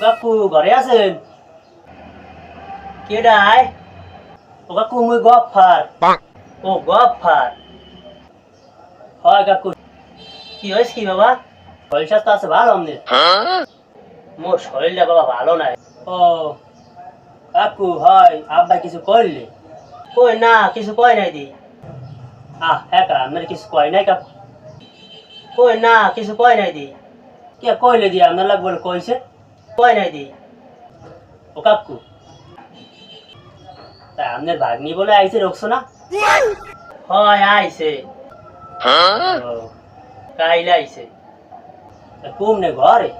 কাকু ঘরে আছেন? কেডাই ও কাকু মুই গফার। ও গফার। হয় কাকু। কি হয়েছে কি বাবা? শরীর স্বাস্থ্য আছে ভালো আমনে? মোর শরীরটা বাবা ভালো নাই। ও কাকু হয় আব্বা কিছু করলে কই না কিছু কয় নাই দি। আহ হ্যাঁ কা আপনার কিছু কয় নাই কাকু। কই না কিছু কয় নাই দি। কে কইলে দি আপনার লাগবে কইছে? কয় নাই দি ও কাকু। তা আপনার ভাগ্নি বলে আইছে রকছো না হয় আইছে। কাইলে আইছে। কুমনে ঘরে?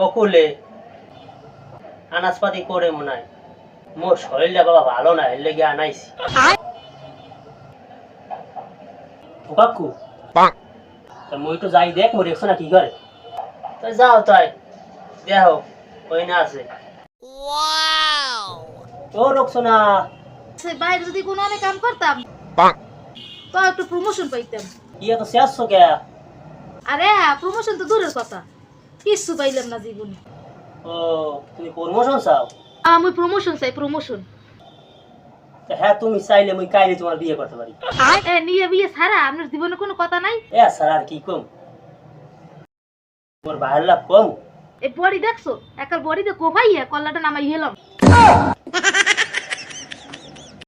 ও কুলে আনাজপাতি করে মনে হয়। মোর শরীরটা বাবা ভালো না এর লেগে আনাইছি। ও কাকু। মুই তো যাই দেখ মোর একশো না কি করে? তো যাও তাই। দেখো ওই না আছে। ও রকছো না। সে বাইরে যদি কোনো অনেক কাম করতাম তো একটু প্রমোশন পাইতাম। ইয়ে তো শেষ আরে প্রমোশন তো দূরের কথা। কিচ্ছু পাইলাম না জীবনে। ও তুমি প্রমোশন চাও? আমি প্রমোশন চাই প্রমোশন হ্যাঁ তুমি চাইলে মুই কাইলে তোমার বিয়ে করতে পারি। এ নিয়ে বিয়ে ছাড়া আপনার জীবনে কোনো কথা নাই? এ স্যার আর কি কম? মোর বাইরের লাভ কম? এই বডি দেখছ? একার বডিতে কোপাইয়া কল্লাটা নামাই হেলাম।